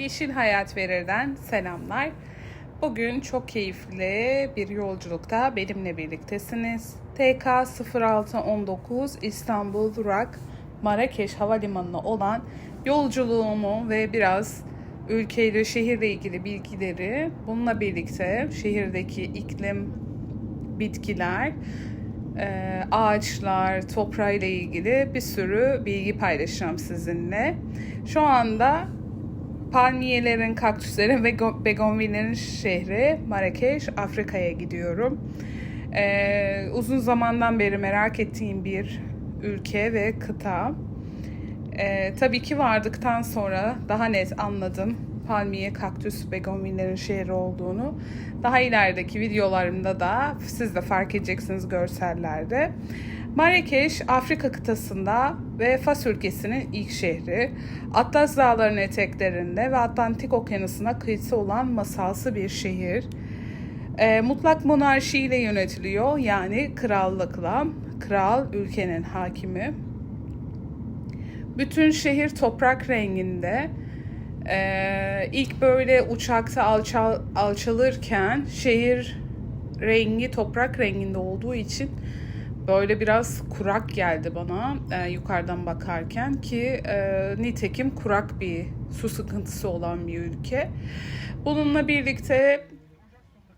Yeşil Hayat Verir'den selamlar. Bugün çok keyifli bir yolculukta benimle birliktesiniz. TK 0619 İstanbul Durak Marrakeş Havalimanı'na olan yolculuğumu ve biraz ülkeyle, şehirle ilgili bilgileri bununla birlikte şehirdeki iklim, bitkiler, e, ağaçlar, toprağıyla ilgili bir sürü bilgi paylaşacağım sizinle. Şu anda palmiyelerin, kaktüslerin ve go- begonvillerin şehri Marrakeş, Afrika'ya gidiyorum. E, uzun zamandan beri merak ettiğim bir ülke ve kıta. E, tabii ki vardıktan sonra daha net anladım palmiye, kaktüs, begonvillerin şehri olduğunu. Daha ilerideki videolarımda da siz de fark edeceksiniz görsellerde. Marrakeş, Afrika kıtasında ve Fas ülkesinin ilk şehri. Atlas Dağları'nın eteklerinde ve Atlantik Okyanusu'na kıyısı olan masalsı bir şehir. E, mutlak monarşiyle yönetiliyor yani krallıkla. Kral ülkenin hakimi. Bütün şehir toprak renginde. Ee, ilk böyle uçakta alçal, alçalırken şehir rengi toprak renginde olduğu için böyle biraz kurak geldi bana e, yukarıdan bakarken ki e, nitekim kurak bir su sıkıntısı olan bir ülke. Bununla birlikte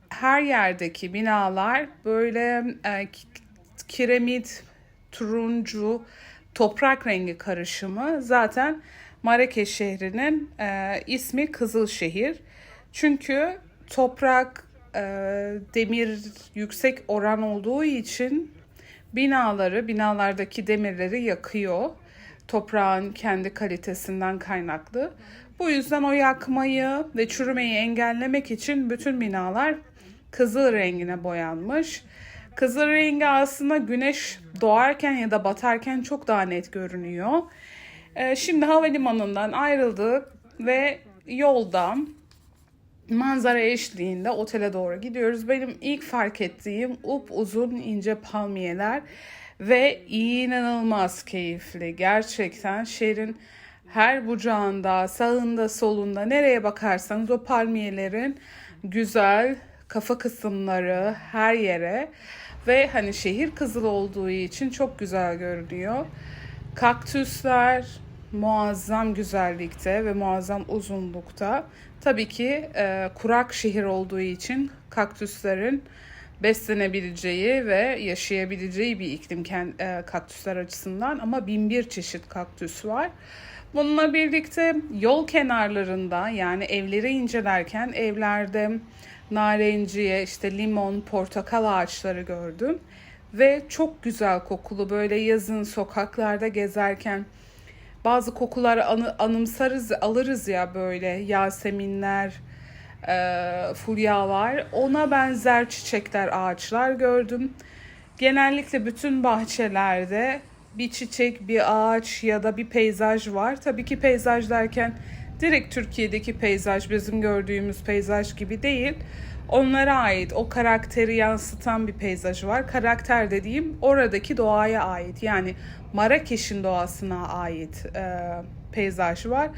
her yerdeki binalar böyle e, kiremit, turuncu, toprak rengi karışımı zaten Marrakeş şehrinin e, ismi Kızılşehir. Çünkü toprak, e, demir yüksek oran olduğu için binaları, binalardaki demirleri yakıyor. Toprağın kendi kalitesinden kaynaklı. Bu yüzden o yakmayı ve çürümeyi engellemek için bütün binalar kızıl rengine boyanmış. Kızıl rengi aslında güneş doğarken ya da batarken çok daha net görünüyor. Ee, şimdi havalimanından ayrıldık ve yolda manzara eşliğinde otele doğru gidiyoruz. Benim ilk fark ettiğim up uzun ince palmiyeler ve inanılmaz keyifli. Gerçekten şehrin her bucağında, sağında, solunda nereye bakarsanız o palmiyelerin güzel kafa kısımları her yere ve hani şehir kızıl olduğu için çok güzel görünüyor. Kaktüsler muazzam güzellikte ve muazzam uzunlukta. Tabii ki e, kurak şehir olduğu için kaktüslerin beslenebileceği ve yaşayabileceği bir iklim e, kaktüsler açısından ama bin bir çeşit kaktüs var. Bununla birlikte yol kenarlarında yani evleri incelerken evlerde narenciye, işte limon, portakal ağaçları gördüm. Ve çok güzel kokulu böyle yazın sokaklarda gezerken bazı kokular anı, anımsarız, alırız ya böyle yaseminler, e, fulyalar. Ona benzer çiçekler, ağaçlar gördüm. Genellikle bütün bahçelerde bir çiçek, bir ağaç ya da bir peyzaj var. Tabii ki peyzaj derken direkt Türkiye'deki peyzaj bizim gördüğümüz peyzaj gibi değil. Onlara ait o karakteri yansıtan bir peyzajı var. Karakter dediğim oradaki doğaya ait. Yani Marrakeş'in doğasına ait e, peyzaj var.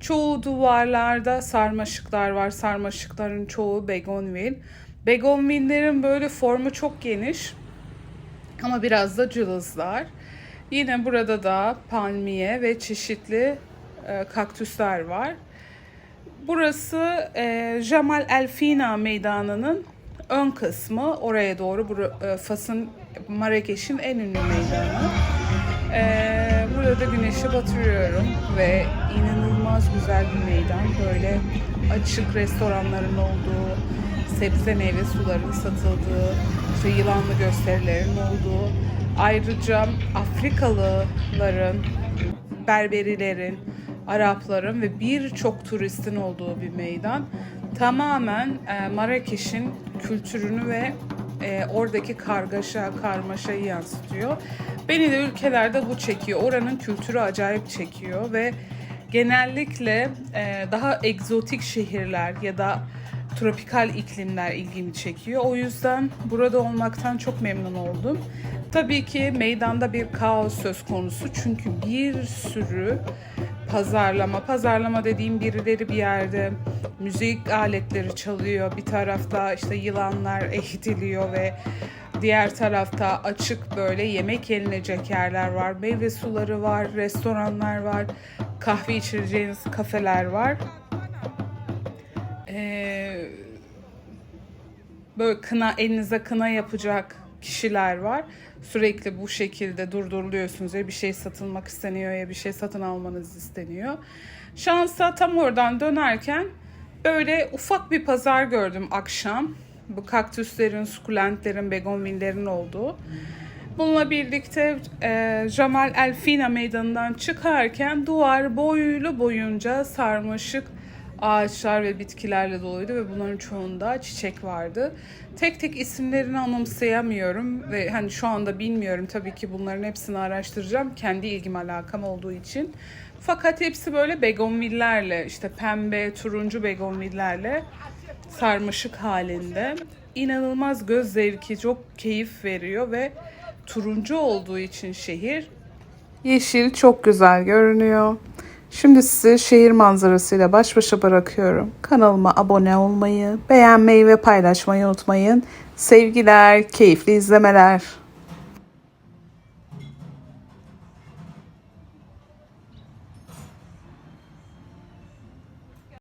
Çoğu duvarlarda sarmaşıklar var. Sarmaşıkların çoğu begonvil. Begonvillerin böyle formu çok geniş ama biraz da cılızlar. Yine burada da palmiye ve çeşitli e, kaktüsler var. Burası e, Jamal El Fina Meydanı'nın ön kısmı. Oraya doğru bur- e, Fas'ın Marrakeş'in en ünlü meydanı. E, burada güneşi batırıyorum ve inanılmaz güzel bir meydan. Böyle açık restoranların olduğu, sebze meyve suların satıldığı, işte yılanlı gösterilerin olduğu, ayrıca Afrikalıların, Berberilerin, Arapların ve birçok turistin olduğu bir meydan. Tamamen e, Marrakeş'in kültürünü ve e, oradaki kargaşa, karmaşayı yansıtıyor. Beni de ülkelerde bu çekiyor. Oranın kültürü acayip çekiyor ve genellikle e, daha egzotik şehirler ya da tropikal iklimler ilgimi çekiyor. O yüzden burada olmaktan çok memnun oldum. Tabii ki meydanda bir kaos söz konusu çünkü bir sürü pazarlama. Pazarlama dediğim birileri bir yerde müzik aletleri çalıyor. Bir tarafta işte yılanlar eğitiliyor ve diğer tarafta açık böyle yemek yenilecek yerler var. Meyve suları var, restoranlar var, kahve içireceğiniz kafeler var. Ee, böyle kına elinize kına yapacak kişiler var. Sürekli bu şekilde durduruluyorsunuz ya bir şey satılmak isteniyor ya bir şey satın almanız isteniyor. Şansa tam oradan dönerken böyle ufak bir pazar gördüm akşam. Bu kaktüslerin, sukulentlerin, begonvillerin olduğu. Bununla birlikte e, Jamal El Fina meydanından çıkarken duvar boylu boyunca sarmaşık ağaçlar ve bitkilerle doluydu ve bunların çoğunda çiçek vardı. Tek tek isimlerini anımsayamıyorum ve hani şu anda bilmiyorum tabii ki bunların hepsini araştıracağım kendi ilgim alakam olduğu için. Fakat hepsi böyle begonvillerle işte pembe, turuncu begonvillerle sarmaşık halinde. İnanılmaz göz zevki, çok keyif veriyor ve turuncu olduğu için şehir Yeşil çok güzel görünüyor. Şimdi sizi şehir manzarasıyla baş başa bırakıyorum. Kanalıma abone olmayı, beğenmeyi ve paylaşmayı unutmayın. Sevgiler, keyifli izlemeler.